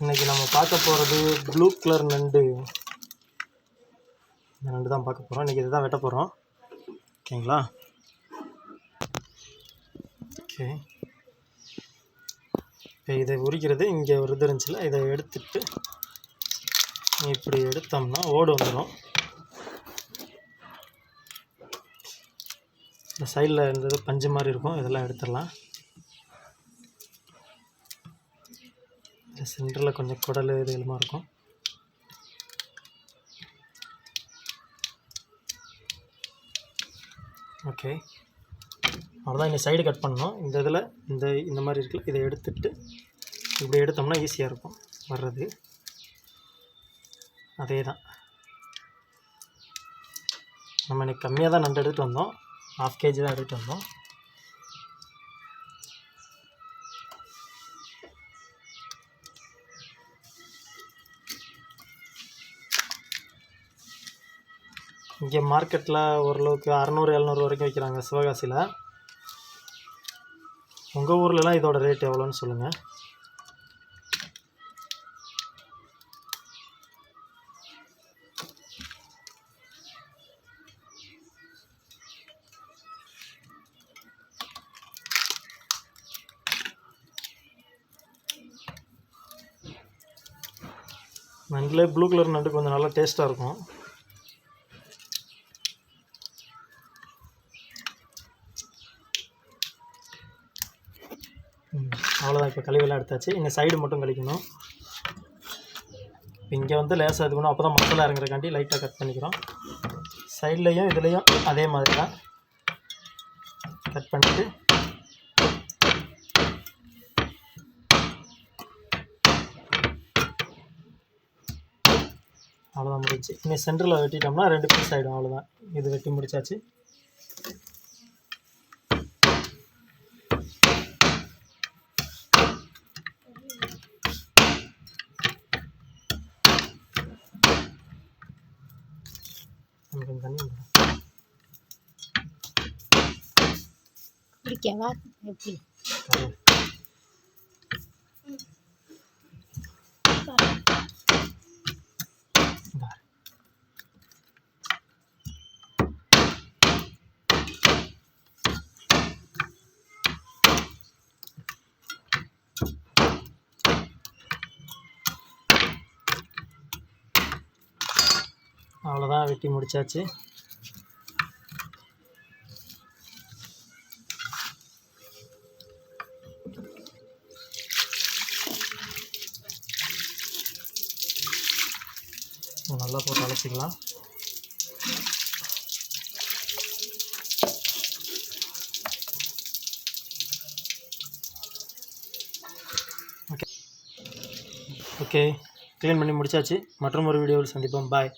இன்னைக்கு நம்ம பார்க்க போகிறது ப்ளூ கலர் நண்டு. இந்த நண்டு தான் பார்க்க போகிறோம் இன்றைக்கி இதுதான் வெட்ட போகிறோம் ஓகேங்களா? ஓகே. இப்போ இதை உரிக்கிறது இங்கே ஒரு இது இருந்துச்சுல இதை எடுத்துட்டு இப்படி எடுத்தோம்னா ஓடு வந்துடும் இந்த சைடில் இருந்தது பஞ்சு மாதிரி இருக்கும். இதெல்லாம் எடுத்துடலாம். சென்டரில் கொஞ்சம் குடல் இது இருக்கும். ஓகே அவ்வளோதான் இந்த சைடு கட் பண்ணணும். இந்த இதில் இந்த இந்த மாதிரி இருக்குல்ல இதை எடுத்துட்டு இப்படி எடுத்தோம்னா ஈஸியாக இருக்கும் வர்றது. அதே தான் நம்ம இன்னைக்கு கம்மியாக தான் நண்டு எடுத்துகிட்டு வந்தோம். ஹாஃப் கேஜி தான் எடுத்துகிட்டு வந்தோம். இங்கே மார்க்கெட்டில் ஓரளவுக்கு அறநூறு எழுநூறு வரைக்கும் விற்கிறாங்க சிவகாசியில். உங்கள் ஊர்லலாம் இதோட ரேட் எவ்வளோன்னு சொல்லுங்கள் நண்டில் ப்ளூ கலர் நண்டு கொஞ்சம் நல்லா டேஸ்ட்டாக இருக்கும். அவ்வளோதான் இப்போ கழிவெல்லாம் எடுத்தாச்சு. இங்கே சைடு மட்டும் கழிக்கணும். இங்கே வந்து லேசாக இது அப்போ தான் மசாலா இறங்குறக்காண்டி லைட்டாக கட் பண்ணிக்கிறோம். சைட்லேயும் இதுலேயும் அதே மாதிரி தான் கட் பண்ணிவிட்டு அவ்வளோதான் முடிச்சு இனி சென்டரில் வெட்டிட்டோம்னா ரெண்டு பீஸ் ஆகிடும் அவ்வளோதான் இது வெட்டி முடிச்சாச்சு. பிடிக்கவா எப்படி அவ்வளோதான் வெட்டி முடிச்சாச்சு. நல்லா போட்டு அழைச்சிக்கலாம் ஓகே ஓகே க்ளீன் பண்ணி முடிச்சாச்சு. மற்றும் ஒரு வீடியோவில் சந்திப்போம். பாய்